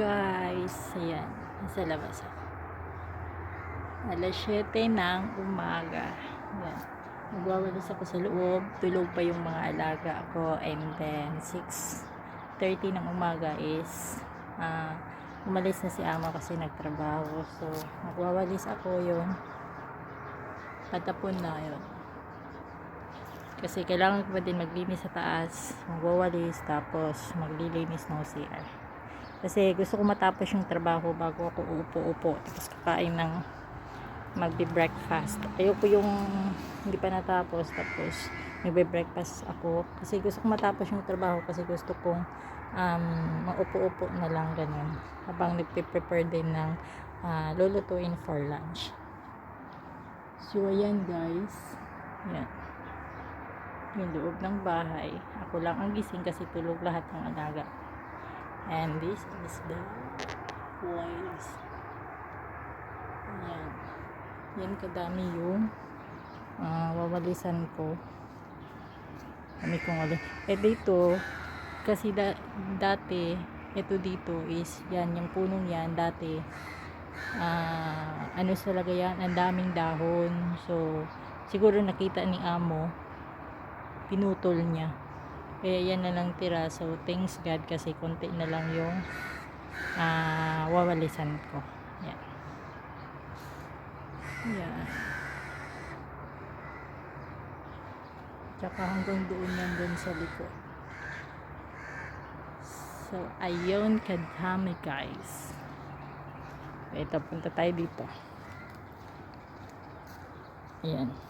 guys. Ayan. Nasa labas. Alas 7 ng umaga. Ayan. Nagwawalis ako sa loob. Tulog pa yung mga alaga ako. And then 6.30 ng umaga is ah, umalis na si ama kasi nagtrabaho. So, nagwawalis ako yun. Patapon na yun. Kasi kailangan ko pa din maglinis sa taas, magwawalis, tapos maglilinis ng CR. Kasi gusto ko matapos yung trabaho bago ako uupo-upo. Tapos kakain ng magbe-breakfast. Ayoko yung hindi pa natapos. Tapos magbe-breakfast ako. Kasi gusto ko matapos yung trabaho. Kasi gusto kong um, maupo-upo na lang ganun. Habang nagpe-prepare din ng ah, lulutuin for lunch. So, ayan guys. Ayan yung loob ng bahay. Ako lang ang gising kasi tulog lahat ng alaga. And this is the place. Ayan. Yan kadami yung ah, wawalisan ko. Kami kong wali. Eh dito, kasi da, dati, ito dito is, yan, yung punong yan, dati, ah, ano talaga yan, ang daming dahon. So, siguro nakita ni amo, pinutol niya. Kaya yan na lang tira. So, thanks God kasi konti na lang yung ah, wawalisan ko. Yan. Yan. Tsaka hanggang doon yan doon sa likod. So, ayun kadami guys. Ito, punta tayo dito. Ayan.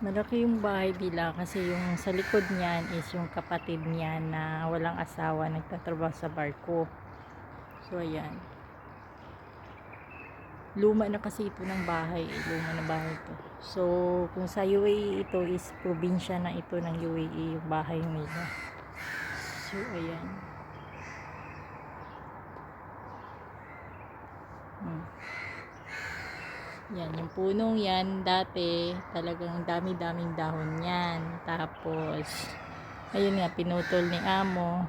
Malaki yung bahay nila kasi yung sa likod niyan is yung kapatid niya na walang asawa nagtatrabaho sa barko. So ayan. Luma na kasi ito ng bahay, eh. luma na bahay ito. So kung sa UAE ito is probinsya na ito ng UAE yung bahay nila. So ayan. Hmm. Yan, yung punong yan, dati, talagang dami-daming dahon yan. Tapos, ayun nga, pinutol ni Amo.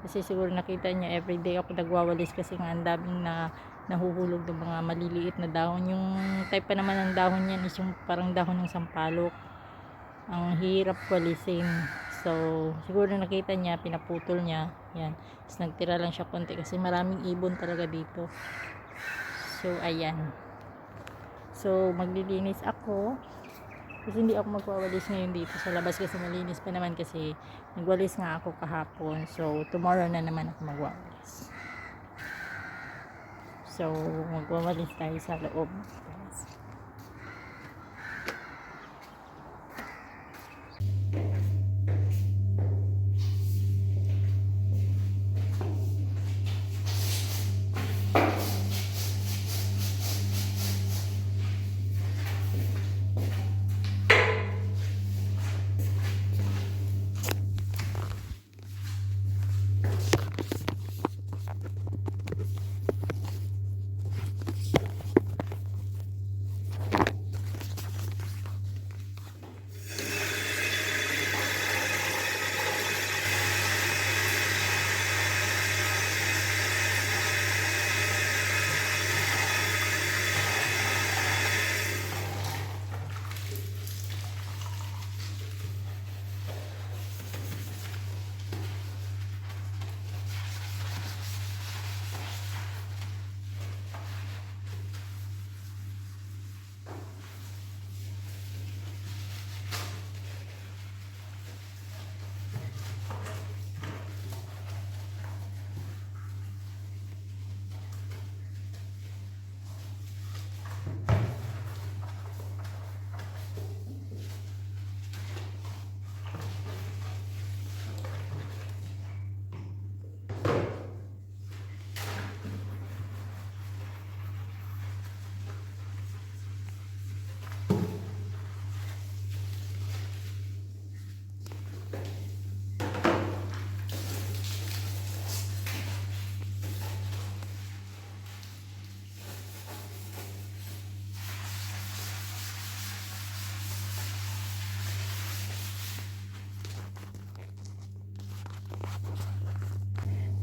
Kasi siguro nakita niya, everyday ako nagwawalis kasi nga ang daming na nahuhulog ng mga maliliit na dahon. Yung type pa naman ng dahon yan is yung parang dahon ng sampalok. Ang hirap walisin. So, siguro nakita niya, pinaputol niya. Yan. Tapos nagtira lang siya konti kasi maraming ibon talaga dito. So, ayan. So, maglilinis ako. Kasi hindi ako magwawalis ngayon dito sa labas kasi malinis pa naman kasi nagwalis nga ako kahapon. So, tomorrow na naman ako magwawalis. So, magwawalis tayo sa loob.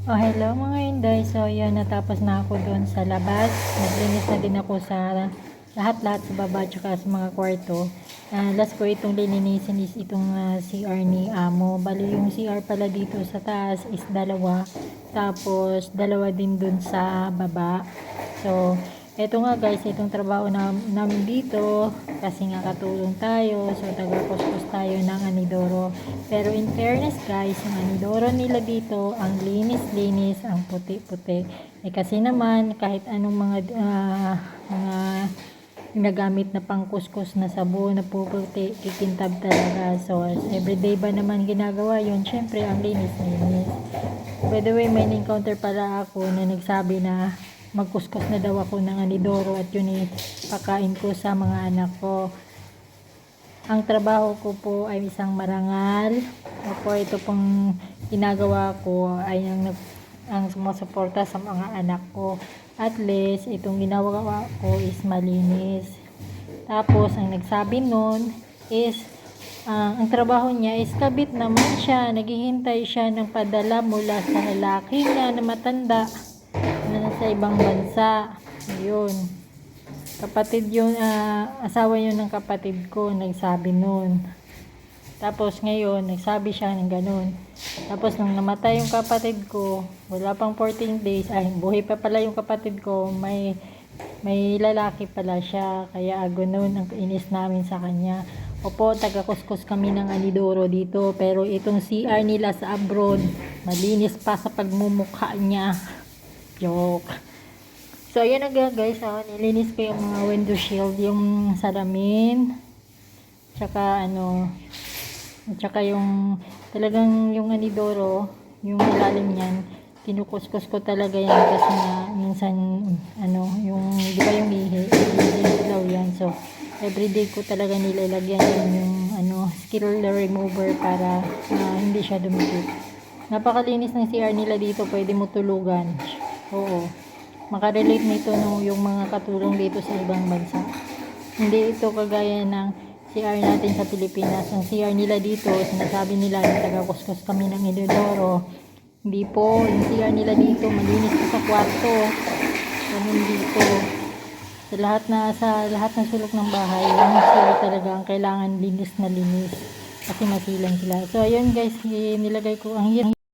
Oh, hello mga Inday. So, yun, natapos na ako doon sa labas. Naglinis na din ako sa lahat-lahat sa baba tsaka sa mga kwarto. Ah, last ko itong lilinisin is itong ah, CR ni Amo. Bali yung CR pala dito sa taas is dalawa. Tapos, dalawa din doon sa baba. So, eto nga guys, itong trabaho na, namin dito. Kasi nga katulong tayo. So, taga-kuskus tayo ng anidoro. Pero in fairness guys, yung anidoro nila dito, ang linis-linis, ang puti-puti. Eh kasi naman, kahit anong mga, ah, mga ginagamit na pangkuskus na sabon na puputi, kikintab talaga. So, everyday ba naman ginagawa yun? Siyempre, ang linis-linis. By the way, may encounter pala ako na nagsabi na magkuskus na daw ako ng anidoro at yun ipakain ko sa mga anak ko. Ang trabaho ko po ay isang marangal. Opo, ito pong ginagawa ko ay ang, ang sumusuporta sa mga anak ko. At least, itong ginagawa ko is malinis. Tapos, ang nagsabi nun is, ah, ang trabaho niya is kabit naman siya. Naghihintay siya ng padala mula sa lalaki niya na matanda ibang bansa. Ayun. Kapatid yun, ah, asawa yun ng kapatid ko, nagsabi nun. Tapos ngayon, nagsabi siya ng ganun. Tapos nung namatay yung kapatid ko, wala pang 14 days, ay buhay pa pala yung kapatid ko, may may lalaki pala siya, kaya ganun ang inis namin sa kanya. Opo, taga-kuskus kami ng anidoro dito, pero itong CR nila sa abroad, malinis pa sa pagmumukha niya. Joke. So, ayan na guys, ah, nilinis ko yung mga window shield, yung salamin, tsaka ano, tsaka yung, talagang yung anidoro, yung ilalim niyan, kinukuskus ko talaga yan kasi nga, minsan, ano, yung, di ba yung ihi, yan, so, everyday ko talaga nilalagyan yan yung, ano, skill remover para ah, hindi siya dumikit. Napakalinis ng CR nila dito, pwede mo tulugan. Oo makarelate nito no, yung mga katulong dito sa ibang bansa. Hindi ito kagaya ng CR natin sa Pilipinas. Ang CR nila dito, sinasabi nila na taga-kuskus kami ng Inodoro. Hindi po, yung CR nila dito, malinis sa kwarto. Ganun dito. Sa lahat na sa lahat ng sulok ng bahay, yung CR talaga ang kailangan linis na linis kasi masilang sila. So ayun guys, nilagay ko ang